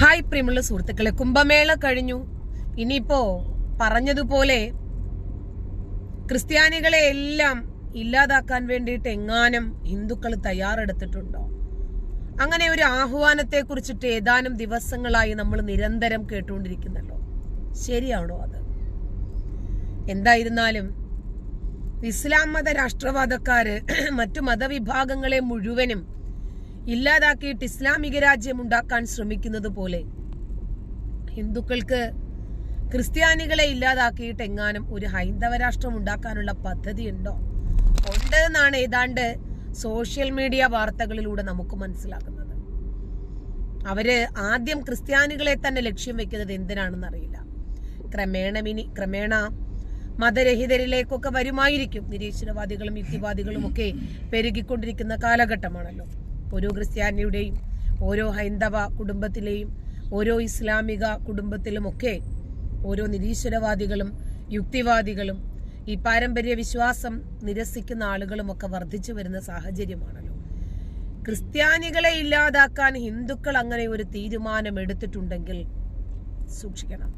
Hi പ്രിയമുള്ള സുഹൃത്തുക്കളെ കുംഭമേള കഴിഞ്ഞു. ഇനിയിപ്പോ പറഞ്ഞതുപോലെ ക്രിസ്ത്യാനികളെ എല്ലാം ഇല്ലാതാക്കാൻ വേണ്ടിയിട്ട് എങ്ങാനും ഹിന്ദുക്കൾ തയ്യാറെടുത്തിട്ടുണ്ടോ? അങ്ങനെ ഒരു ആഹ്വാനത്തെ കുറിച്ചിട്ട് ഏതാനും ദിവസങ്ങളായി നമ്മൾ നിരന്തരം കേട്ടുകൊണ്ടിരിക്കുന്നല്ലോ. ശരിയാണോ അത്? എന്തായിരുന്നാലും ഇസ്ലാം മത രാഷ്ട്രവാദക്കാര് മറ്റു മതവിഭാഗങ്ങളെ മുഴുവനും ഇല്ലാതാക്കിയിട്ട് ഇസ്ലാമിക രാജ്യം ഉണ്ടാക്കാൻ ശ്രമിക്കുന്നത് പോലെ. ഹിന്ദുക്കൾക്ക് ക്രിസ്ത്യാനികളെ ഇല്ലാതാക്കിയിട്ട് എങ്ങാനും ഒരു ഹൈന്ദവ രാഷ്ട്രം ഉണ്ടാക്കാനുള്ള പദ്ധതി ഉണ്ടോ? ഉണ്ട് എന്നാണ് ഏതാണ്ട് സോഷ്യൽ മീഡിയ വാർത്തകളിലൂടെ നമുക്ക് മനസ്സിലാക്കുന്നത്. അവർ ആദ്യം ക്രിസ്ത്യാനികളെ തന്നെ ലക്ഷ്യം വെക്കുന്നത് എന്തിനാണെന്ന് അറിയില്ല. ക്രമേണമിനി ക്രമേണ മതരഹിതരിലേക്കൊക്കെ വരുമായിരിക്കും. നിരീശ്വരവാദികളും യുക്തിവാദികളും ഒക്കെ പെരുകിക്കൊണ്ടിരിക്കുന്ന കാലഘട്ടമാണല്ലോ. ഓരോ ക്രിസ്ത്യാനിയുടെയും ഓരോ ഹൈന്ദവ കുടുംബത്തിലെയും ഓരോ ഇസ്ലാമിക കുടുംബത്തിലുമൊക്കെ ഓരോ നിരീശ്വരവാദികളും യുക്തിവാദികളും ഈ പാരമ്പര്യ വിശ്വാസം നിരസിക്കുന്ന ആളുകളുമൊക്കെ വർദ്ധിച്ചു വരുന്ന സാഹചര്യമാണല്ലോ. ക്രിസ്ത്യാനികളെ ഇല്ലാതാക്കാൻ ഹിന്ദുക്കൾ അങ്ങനെ ഒരു തീരുമാനം എടുത്തിട്ടുണ്ടെങ്കിൽ സൂക്ഷിക്കണം.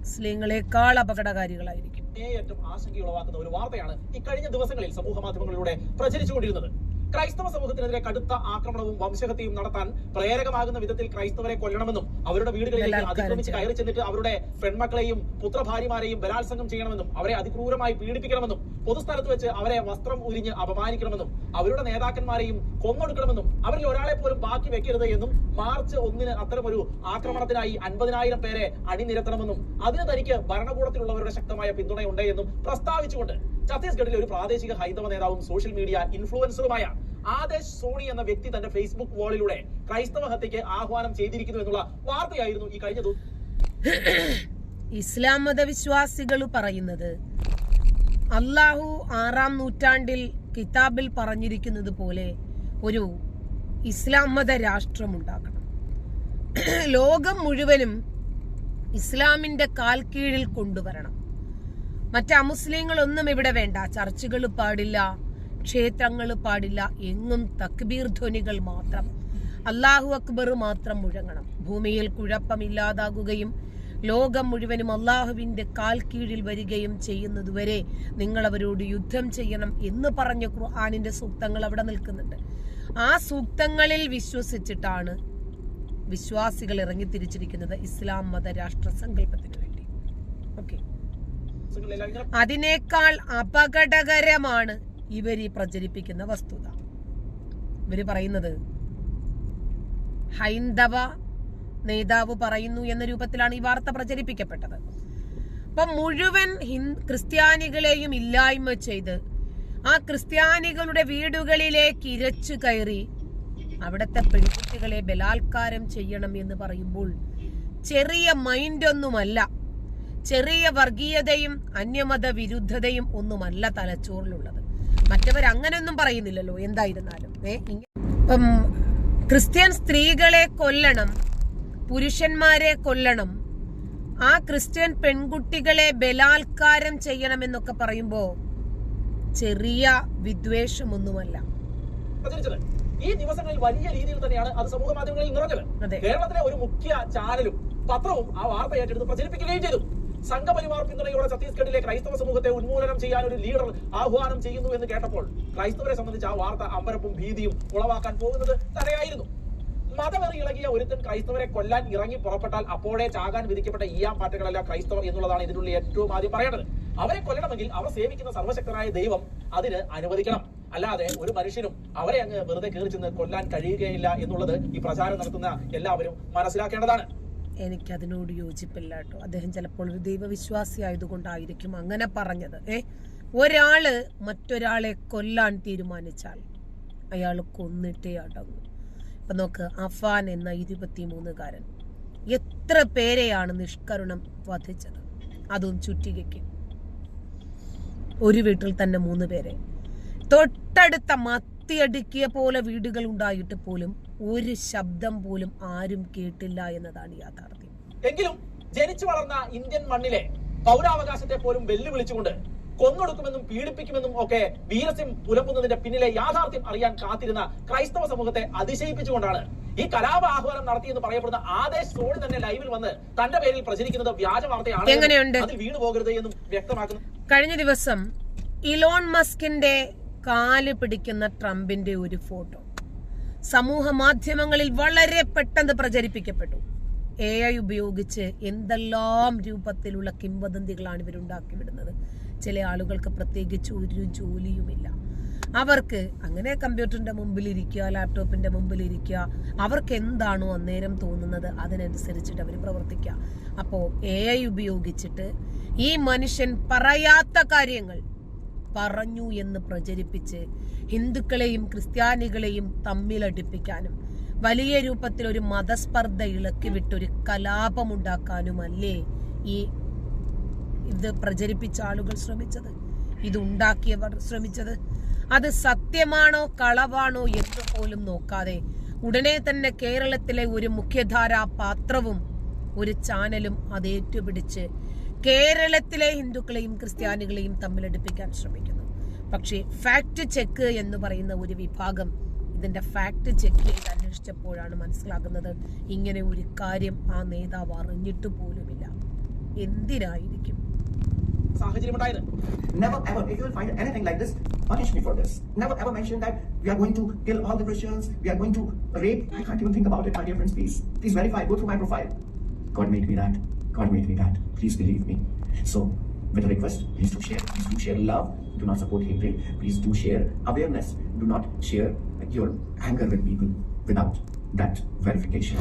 മുസ്ലിങ്ങളെക്കാൾ അപകടകാരികളായിരിക്കും. ഏറ്റവും ആശങ്കയുളവാക്കുന്ന ഒരു വാർത്തയാണ് കഴിഞ്ഞ ദിവസങ്ങളിൽ സമൂഹ മാധ്യമങ്ങളിലൂടെ പ്രചരിച്ചുകൊണ്ടിരുന്നത്. ക്രൈസ്തവ സമൂഹത്തിനെതിരെ കടുത്ത ആക്രമണവും വംശഹത്യയും നടത്താൻ പ്രേരകമാകുന്ന വിധത്തിൽ ക്രൈസ്തവരെ കൊല്ലണമെന്നും അവരുടെ വീടുകളിലേക്ക് അതിക്രമിച്ച് കയറി ചെന്നിട്ട് അവരുടെ പെൺമക്കളെയും പുത്രഭാര്യമാരെയും ബലാത്സംഗം ചെയ്യണമെന്നും അവരെ അതിക്രൂരമായി പീഡിപ്പിക്കണമെന്നും പൊതുസ്ഥലത്ത് വെച്ച് അവരെ വസ്ത്രം ഉരിഞ്ഞ് അപമാനിക്കണമെന്നും അവരുടെ നേതാക്കന്മാരെയും കൊന്നൊടുക്കണമെന്നും അവരിൽ ഒരാളെ പോലും ബാക്കി വെക്കരുത് എന്നും മാർച്ച് ഒന്നിന് അത്തരമൊരു ആക്രമണത്തിനായി അൻപതിനായിരം പേരെ അണിനിരത്തണമെന്നും അതിന് തനിക്ക് ഭരണകൂടത്തിലുള്ളവരുടെ ശക്തമായ പിന്തുണയുണ്ട് എന്നും പ്രസ്താവിച്ചുകൊണ്ട് ഛത്തീസ്ഗഡിലെ ഒരു പ്രാദേശിക ഹൈന്ദവ നേതാവും സോഷ്യൽ മീഡിയ ഇൻഫ്ലുവൻസറുമായ ആദേശ് സോണി എന്ന വ്യക്തി തന്റെ ഫേസ്ബുക്ക് വാളിലൂടെ ക്രൈസ്തവ ഹത്യയ്ക്ക് ആഹ്വാനം ചെയ്തിരിക്കുന്നു എന്നുള്ള വാർത്തയായിരുന്നു ഈ കഴിഞ്ഞ ഇസ്ലാം മതവിശ്വാസികൾ പറയുന്നത് അള്ളാഹു ആറാം നൂറ്റാണ്ടിൽ കിതാബിൽ പറഞ്ഞിരിക്കുന്നത് പോലെ ഒരു ഇസ്ലാം മത രാഷ്ട്രമുണ്ടാക്കണം. ലോകം മുഴുവനും ഇസ്ലാമിന്റെ കാൽ കീഴിൽ കൊണ്ടുവരണം. മറ്റ് അമുസ്ലിങ്ങളൊന്നും ഇവിടെ വേണ്ട. ചർച്ചുകൾ പാടില്ല ക്ഷേത്രങ്ങൾ പാടില്ല എങ്ങും തക്ബീർ ധ്വനികൾ മാത്രം. അള്ളാഹു അക്ബർ മാത്രം മുഴങ്ങണം. ഭൂമിയിൽ കുഴപ്പമില്ലാതാകുകയും ലോകം മുഴുവനും അള്ളാഹുവിന്റെ കാൽ കീഴിൽ വരികയും ചെയ്യുന്നതുവരെ നിങ്ങൾ അവരോട് യുദ്ധം ചെയ്യണം എന്ന് പറഞ്ഞ ഖുർആാനിന്റെ സൂക്തങ്ങൾ അവിടെ നിൽക്കുന്നുണ്ട്. ആ സൂക്തങ്ങളിൽ വിശ്വസിച്ചിട്ടാണ് വിശ്വാസികൾ ഇറങ്ങി തിരിച്ചിരിക്കുന്നത് ഇസ്ലാം മത രാഷ്ട്ര സങ്കല്പത്തിന് വേണ്ടി. ഓക്കെ അതിനേക്കാൾ അപകടകരമാണ് ഇവർ ഈ പ്രചരിപ്പിക്കുന്ന വസ്തുത. ഇവർ പറയുന്നത് ഹൈന്ദവ നേതാവ് പറയുന്നു എന്ന രൂപത്തിലാണ് ഈ വാർത്ത പ്രചരിപ്പിക്കപ്പെട്ടത്. അപ്പം മുഴുവൻ ക്രിസ്ത്യാനികളെയും ഇല്ലായ്മ ചെയ്ത് ആ ക്രിസ്ത്യാനികളുടെ വീടുകളിലേക്ക് ഇരച്ചു കയറി അവിടുത്തെ പെൺകുട്ടികളെ ബലാത്കാരം ചെയ്യണം എന്ന് പറയുമ്പോൾ ചെറിയ മൈൻഡൊന്നുമല്ല. ചെറിയ വർഗീയതയും അന്യമത വിരുദ്ധതയും ഒന്നുമല്ല തലച്ചോറിലുള്ളത്. മറ്റവർ അങ്ങനെയൊന്നും പറയുന്നില്ലല്ലോ എന്തായിരുന്നാലും. ഏ ഇപ്പം ക്രിസ്ത്യൻ സ്ത്രീകളെ കൊല്ലണം പുരുഷന്മാരെ കൊല്ലണം. ആ ക്രിസ്ത്യൻ പെൺകുട്ടികളെ ബലാത്കാരം ചെയ്യണമെന്നൊക്കെ പറയുമ്പോ ചെറിയ വിദ്വേഷമൊന്നുമല്ല. ഈ ദിവസങ്ങളിൽ വലിയ രീതിയിൽ തന്നെയാണ് അത് സമൂഹ മാധ്യമങ്ങളിൽ നിറഞ്ഞത് കേരളത്തിലെ ഒരു മുഖ്യ ചാനലും പത്രവും ആ വാർത്ത ഏറ്റെടുത്ത് പ്രചരിപ്പിക്കുകയും ചെയ്തു. സംഘപരിവാർ പിന്തുണയോടെ ഛത്തീസ്ഗഡിലെ ക്രൈസ്തവ സമൂഹത്തെ ഉന്മൂലനം ചെയ്യാൻ ഒരു ലീഡർ ആഹ്വാനം ചെയ്യുന്നു എന്ന് കേട്ടപ്പോൾ ക്രൈസ്തവരെ സംബന്ധിച്ച് ആ വാർത്ത അമ്പരപ്പും ഭീതിയും ഉളവാക്കാൻ പോകുന്നത് തന്നെയായിരുന്നു മതവെറി ഇളകിയ ഒരുത്തൻ ക്രൈസ്തവരെ കൊല്ലാൻ ഇറങ്ങി പുറപ്പെട്ടാൽ അപ്പോഴേ ചാകാൻ വിധിക്കപ്പെട്ട ഈയാം പാറ്റകളല്ല ക്രൈസ്തവർ എന്നുള്ളതാണ് ഇതിനുള്ളിൽ ഏറ്റവും ആദ്യം പറയേണ്ടത്. അവരെ കൊല്ലണമെങ്കിൽ അവർ സേവിക്കുന്ന സർവശക്തനായ ദൈവം അതിന് അനുവദിക്കണം. അല്ലാതെ ഒരു മനുഷ്യനും അവരെ അങ്ങ് വെറുതെ കയറി ചെന്ന് കൊല്ലാൻ കഴിയുകയില്ല എന്നുള്ളത് ഈ പ്രചാരം നടത്തുന്ന എല്ലാവരും മനസ്സിലാക്കേണ്ടതാണ്. എനിക്കതിനോട് യോജിപ്പില്ല കേട്ടോ. അദ്ദേഹം ചിലപ്പോൾ ഒരു ദൈവവിശ്വാസി ആയതുകൊണ്ടായിരിക്കും അങ്ങനെ പറഞ്ഞത്. ഏ ഒരാൾ മറ്റൊരാളെ കൊല്ലാൻ തീരുമാനിച്ചാൽ അയാൾ കൊന്നിട്ടേ അടങ്ങും. ഇപ്പൊ നോക്ക് അഫാൻ എന്ന ഇരുപത്തിമൂന്നുകാരൻ. എത്ര പേരെയാണ് നിഷ്കരുണം വധിച്ചത്? അതും ചുറ്റികയ്ക്ക്. ഒരു വീട്ടിൽ തന്നെ മൂന്ന് പേരെ. തൊട്ടടുത്ത മത്തിയടുക്കിയ പോലെ വീടുകൾ ഉണ്ടായിട്ട് പോലും ഒരു ശബ്ദം പോലും ആരും കേട്ടില്ല എന്നതാണ് യാഥാർത്ഥ്യം. എങ്കിലും ജനിച്ചു വളർന്ന ഇന്ത്യൻ മണ്ണിലെ പൗരാവകാശത്തെ പോലും വെല്ലുവിളിച്ചുകൊണ്ട് കൊന്നൊടുക്കുമെന്നും പീഡിപ്പിക്കുമെന്നും ഒക്കെ വീരസിം പുലമ്പുന്നതിന്റെ പിന്നിലെ യാഥാർത്ഥ്യം അറിയാൻ കാത്തിരുന്ന ക്രൈസ്തവ സമൂഹത്തെ അതിശയിപ്പിച്ചുകൊണ്ടാണ് ഈ കലാപ ആഹ്വാനം നടത്തിയെന്ന് പറയപ്പെടുന്ന ആദേശ് സോണി തന്നെ ലൈവിൽ വന്ന് തന്റെ പേരിൽ പ്രചരിക്കുന്നത് വ്യാജ വാർത്തയാണ്? അതിൽ വീണു പോകരുത് എന്നും വ്യക്തമാക്കുന്നു കഴിഞ്ഞ ദിവസം ഇലോൺ മസ്കിന്റെ കാൽ പിടിക്കുന്ന ട്രംപിന്റെ ഒരു ഫോട്ടോ സമൂഹ മാധ്യമങ്ങളിൽ വളരെ പെട്ടെന്ന് പ്രചരിപ്പിക്കപ്പെട്ടു എ ഐ ഉപയോഗിച്ച് എന്തെല്ലാം രൂപത്തിലുള്ള കിംവദന്തികളാണ് ഇവരുണ്ടാക്കി വിടുന്നത്? ചില ആളുകൾക്ക് പ്രത്യേകിച്ച് ഒരു ജോലിയുമില്ല. അവർക്ക് അങ്ങനെ കമ്പ്യൂട്ടറിന്റെ മുമ്പിൽ ഇരിക്കുക ലാപ്ടോപ്പിന്റെ മുമ്പിൽ ഇരിക്കുക അവർക്ക് എന്താണോ അന്നേരം തോന്നുന്നത് അതിനനുസരിച്ചിട്ട് അവർ പ്രവർത്തിക്കുക. അപ്പോൾ എ ഐ ഉപയോഗിച്ചിട്ട് ഈ മനുഷ്യൻ പറയാത്ത കാര്യങ്ങൾ പറഞ്ഞു എന്ന് പ്രചരിപ്പിച്ച് ഹിന്ദുക്കളെയും ക്രിസ്ത്യാനികളെയും തമ്മിലടിപ്പിക്കാനും വലിയ രൂപത്തിൽ ഒരു മതസ്പർദ്ധ ഇളക്കി വിട്ടൊരു കലാപമുണ്ടാക്കാനുമല്ലേ ഈ ഇത് പ്രചരിപ്പിച്ച ആളുകൾ ശ്രമിച്ചത്? ഇത് ഉണ്ടാക്കിയവർ ശ്രമിച്ചത്? അത് സത്യമാണോ കളവാണോ എന്ന് പോലും നോക്കാതെ ഉടനെ തന്നെ കേരളത്തിലെ ഒരു മുഖ്യധാരാ പാത്രവും ഒരു ചാനലും അത് ഏറ്റുപിടിച്ച് കേരളത്തിലെ ഹിന്ദുക്കളെയും ക്രിസ്ത്യാനികളെയും തമ്മിലടുപ്പിക്കാൻ ശ്രമിക്കുന്നു. പക്ഷേ ഫാക്ട് ചെക്ക് എന്ന് പറയുന്ന ഒരു വിഭാഗം ഇതിന്റെ ഫാക്ട് ചെക്ക് ചെയ്ത് അന്വേഷിച്ചപ്പോഴാണ് മനസ്സിലാകുന്നത് ഇങ്ങനെ ഒരു കാര്യം ആ നേതാവ് അറിഞ്ഞിട്ട് പോലുമില്ല എന്തിനായിരിക്കും സാഹചര്യം ഉണ്ടായത് Never ever, if you will find anything like this, punish me for this. Never ever mention that we are going to kill all the Christians, we are going to rape. I can't even think about it, my dear friends. Please, please verify, go through my profile. God made me that. God made me that. Please believe me. So, with a request, please do share. Please do share love. Do not support hatred. Please do share awareness. Do not share your anger with people without that verification.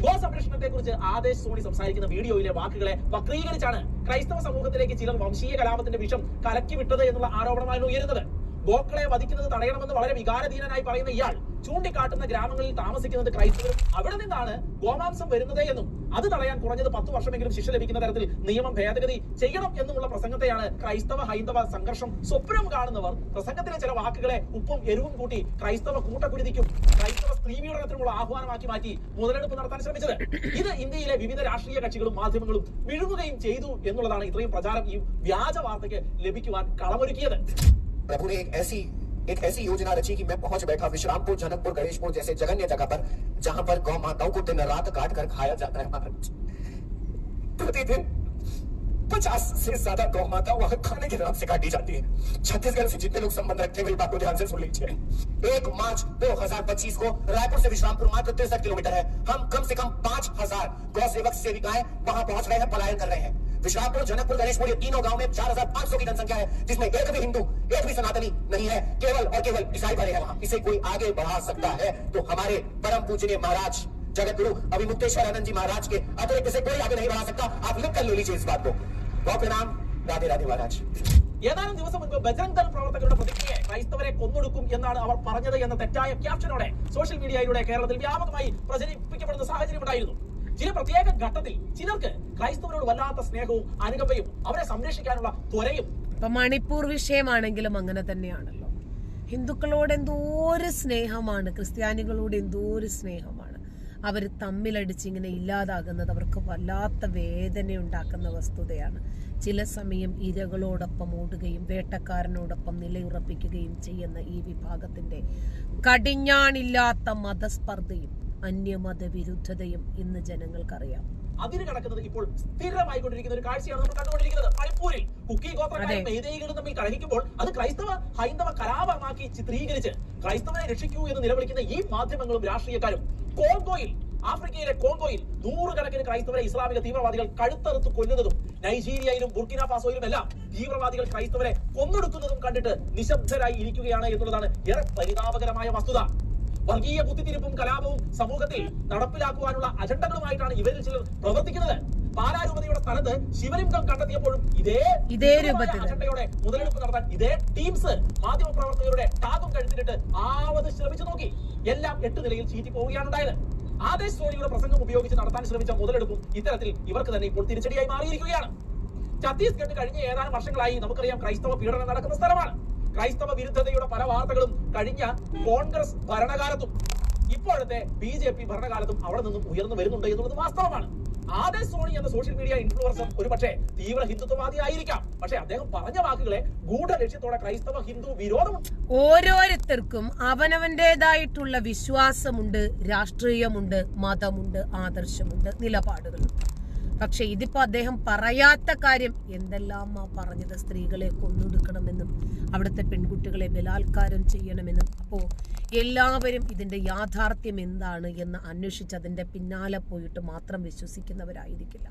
ഗോ സംരക്ഷണത്തെ കുറിച്ച് Adesh Sony സംസാരിക്കുന്ന വീഡിയോയിലെ വാക്കുകളെ വക്രീകരിച്ചാണ് ക്രൈസ്തവ സമൂഹത്തിലേക്ക് ചിലർ വംശീയ കലാപത്തിന്റെ വിഷം കലക്കി വിട്ടത് എന്നുള്ള ആരോപണമായിരുന്നു ഉയരുന്നത് ഗോക്കളെ വധിക്കുന്നത് തടയണമെന്ന് വളരെ വികാരധീനനായി പറയുന്ന ഇയാൾ ചൂണ്ടിക്കാട്ടുന്ന ഗ്രാമങ്ങളിൽ താമസിക്കുന്നത് ക്രൈസ്തവരും അവിടെ നിന്നാണ് ഗോമാംസം വരുന്നത് എന്നും അത് തടയാൻ കുറഞ്ഞത് പത്ത് വർഷമെങ്കിലും ശിക്ഷ ലഭിക്കുന്ന തരത്തിൽ നിയമം ഭേദഗതി ചെയ്യണം എന്നുമുള്ള പ്രസംഗത്തെയാണ് ക്രൈസ്തവ ഹൈന്ദവ സംഘർഷം സ്വപ്നം കാണുന്നവർ. പ്രസംഗത്തിലെ ചില വാക്കുകളെ ഉപ്പും എരിവും കൂട്ടി ക്രൈസ്തവ കൂട്ടക്കുരുതിക്കും. ക്രൈസ്തവ സ്ത്രീ പീഡനത്തിനുമുള്ള ആഹ്വാനമാക്കി മാറ്റി മുതലെടുപ്പ് നടത്താൻ ശ്രമിച്ചത്. ഇത് ഇന്ത്യയിലെ വിവിധ രാഷ്ട്രീയ കക്ഷികളും മാധ്യമങ്ങളും വിഴുങ്ങുകയും ചെയ്തു എന്നുള്ളതാണ് ഇത്രയും പ്രചാരം ഈ വ്യാജ വാർത്തയ്ക്ക് ലഭിക്കുവാൻ കളമൊരുക്കിയത്. एक ऐसी योजना रची कि मैं पहुँच बैठा विश्रामपुर, जनकपुर, गणेशपुर जैसे जगन्य जगह पर, जहाँ पर गौ माताओं को दिन रात काट कर खाया जाता है। महाराज प्रतिदिन पचास से ज़्यादा गौ माता वहाँ खाने के नाम से काटी जाती है। छत्तीसगढ़ से जितने लोग संबंध रखते हैं, मेरी बात को ध्यान से सुन लीजिए। एक मार्च 2025 को रायपुर से विश्रामपुर मात्र तिरसठ किलोमीटर है। हम कम से कम पाँच हज़ार गौ सेवक सेविकाएँ वहाँ पहुँच रहे हैं, पलायन कर रहे हैं। विश्रामपुर जनकपुर गणेशपुर ये तीनों गांव में चार हजार पांच सौ की जनसंख्या है जिसमें एक भी हिंदू एक भी सनातनी नहीं है केवल और केवल ईसाई भरे हैं वहां इसे कोई आगे बढ़ा सकता है तो हमारे परम पूजनीय महाराज जगत गुरु अभिमुक्तेश्वर आनंद जी महाराज के अतिरिक्त इसे कोई आगे नहीं बढ़ा सकता आप लिख कर ले लीजिए इस बात को गौ प्रणाम राधे राधे महाराज ഏതാനും ദിവസം മുൻപ് ബജറംഗ് ദൾ പ്രവർത്തകരുടെ പ്രതിജ്ഞയെ ക്രൈസ്തവരെ കൊന്നൊടുക്കും എന്നാണ് അവർ പറഞ്ഞത് എന്ന തെറ്റായ ക്യാപ്ഷനോടെ സോഷ്യൽ മീഡിയയിലൂടെ കേരളത്തിൽ വ്യാപകമായി പ്രചരിപ്പിക്കപ്പെടുന്ന സാഹചര്യം ഉണ്ടായിരുന്നു ചില പ്രത്യേക ഘട്ടത്തിൽ ചിലർക്ക് ക്രൈസ്തവരോട് വല്ലാത്ത സ്നേഹവും അനുകമ്പയും അവരെ സംരക്ഷിക്കാനുള്ള ത്വരയും ഇപ്പൊ മണിപ്പൂർ വിഷയമാണെങ്കിലും അങ്ങനെ തന്നെയാണല്ലോ. ഹിന്ദുക്കളോട് എന്തോ ഒരു സ്നേഹമാണ് ക്രിസ്ത്യാനികളോട് എന്തോ ഒരു സ്നേഹമാണ്. അവർ തമ്മിലടിച്ച് ഇങ്ങനെ ഇല്ലാതാകുന്നത് അവർക്ക് വല്ലാത്ത വേദന ഉണ്ടാക്കുന്ന വസ്തുതയാണ്. ചില സമയം ഇരകളോടൊപ്പം ഓടുകയും വേട്ടക്കാരനോടൊപ്പം നിലയുറപ്പിക്കുകയും ചെയ്യുന്ന ഈ വിഭാഗത്തിന്റെ കടിഞ്ഞാണില്ലാത്ത മതസ്പർദ്ധയും അന്യമത വിരുദ്ധതയും ഇന്ന് ജനങ്ങൾക്കറിയാം. അതിന് കടക്കുന്നത് ഇപ്പോൾ സ്ഥിരമായി കൊണ്ടിരിക്കുന്ന ഒരു കാഴ്ചയാണ് നമ്മൾ കണ്ടുകൊണ്ടിരിക്കുന്നത്. മണിപ്പൂരിൽ കുക്കി ഗോത്രക്കാരും തമ്മിൽ കലഹിക്കുമ്പോൾ അത് ക്രൈസ്തവ ഹൈന്ദവ കലാപമാക്കി ചിത്രീകരിച്ച് ക്രൈസ്തവനെ രക്ഷിക്കൂ എന്ന് നിലവിളിക്കുന്ന ഈ മാധ്യമങ്ങളും രാഷ്ട്രീയക്കാരും കോങ്കോയിൽ ആഫ്രിക്കയിലെ കോങ്കോയിൽ നൂറുകണക്കിന് ക്രൈസ്തവരെ ഇസ്ലാമിക തീവ്രവാദികൾ കഴുത്തറുത്ത് കൊല്ലുന്നതും നൈജീരിയയിലും ബുർക്കിന ഫാസോയിലും എല്ലാം തീവ്രവാദികൾ ക്രൈസ്തവരെ കൊന്നെടുക്കുന്നതും കണ്ടിട്ട് നിശബ്ദരായി ഇരിക്കുകയാണ് എന്നുള്ളതാണ് ഏറെ പരിതാപകരമായ വസ്തുത. വർഗീയ കുത്തിത്തിരിപ്പും കലാപവും സമൂഹത്തിൽ നടപ്പിലാക്കുവാനുള്ള അജണ്ടകളുമായിട്ടാണ് ഇവരിൽ ചിലർ പ്രവർത്തിക്കുന്നത്. പാലാരൂപതയുടെ സ്ഥലത്ത് ശിവലിംഗം കണ്ടെത്തിയപ്പോഴും ഇതേ ഇതേ രൂപത്തിൽ. അജണ്ടയുടെ മുതലെടുപ്പ് നടത്താൻ ഇതേ ടീംസ് മാധ്യമ പ്രവർത്തകരുടെ ടാഗും കഴുത്തിലിട്ട് ആവത് ശ്രമിച്ചു നോക്കി. എല്ലാം എട്ട് നിലയിൽ ചീറ്റി പോവുകയാണ് ഉണ്ടായത്. ആദേശ് സോണിയുടെ പ്രസംഗം ഉപയോഗിച്ച് നടത്താൻ ശ്രമിച്ച മുതലെടുപ്പും ഇത്തരത്തിൽ ഇവർക്ക് തന്നെ ഇപ്പോൾ തിരിച്ചടിയായി മാറിയിരിക്കുകയാണ്. ഛത്തീസ്ഗഡ് കഴിഞ്ഞ ഏതാനും വർഷങ്ങളായി നമുക്കറിയാം ക്രൈസ്തവ പീഡനം നടക്കുന്ന സ്ഥലമാണ്. ക്രൈസ്തവ വിരുദ്ധതയുടെ പല വാർത്തകളും കഴിഞ്ഞ കോൺഗ്രസ് ഭരണകാലത്തും ഇപ്പോഴത്തെ ബി ജെ പി ഭരണകാലത്തും അവിടെ നിന്നും ഉയർന്നു വരുന്നുണ്ട് എന്നുള്ളത് വാസ്തവമാണ്. ആദേ സോണി എന്ന സോഷ്യൽ മീഡിയ ഇൻഫ്ലുവൻസർ ഒരു പക്ഷേ തീവ്ര ഹിന്ദുത്വവാദി ആയിരിക്കാം പക്ഷേ അദ്ദേഹം പറഞ്ഞ വാക്കുകളെ ഗൂഢ ലക്ഷ്യത്തോടെ ക്രൈസ്തവ ഹിന്ദു വിരോധം ഓരോരുത്തർക്കും അവനവന്റേതായിട്ടുള്ള വിശ്വാസമുണ്ട് രാഷ്ട്രീയമുണ്ട് മതമുണ്ട് ആദർശമുണ്ട് നിലപാടുകളുണ്ട്. പക്ഷെ ഇതിപ്പോ അദ്ദേഹം പറയാത്ത കാര്യം എന്തെല്ലാം ആ പറഞ്ഞത് സ്ത്രീകളെ കൊന്നൊടുക്കണമെന്നും അവിടുത്തെ പെൺകുട്ടികളെ ബലാത്കാരം ചെയ്യണമെന്നും. അപ്പോ എല്ലാവരും ഇതിന്റെ യാഥാർത്ഥ്യം എന്താണ് എന്ന് അന്വേഷിച്ച് അതിന്റെ പിന്നാലെ പോയിട്ട് മാത്രം വിശ്വസിക്കുന്നവരായിരിക്കില്ല.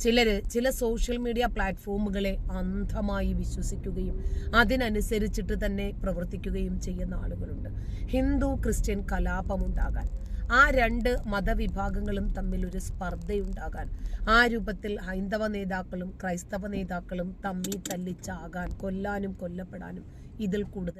ചിലര് ചില സോഷ്യൽ മീഡിയ പ്ലാറ്റ്ഫോമുകളെ അന്ധമായി വിശ്വസിക്കുകയും അതിനനുസരിച്ചിട്ട് തന്നെ പ്രവർത്തിക്കുകയും ചെയ്യുന്ന ആളുകളുണ്ട്. ഹിന്ദു ക്രിസ്ത്യൻ കലാപമുണ്ടാകാൻ. ആ രണ്ട് മതവിഭാഗങ്ങളും തമ്മിൽ ഒരു സ്പർദ്ധയുണ്ടാകാൻ ആ രൂപത്തിൽ ഹൈന്ദവ നേതാക്കളും ക്രൈസ്തവ നേതാക്കളും തമ്മിൽ തല്ലിച്ചാകാൻ കൊല്ലാനും കൊല്ലപ്പെടാനും ഇതിൽ കൂടുതൽ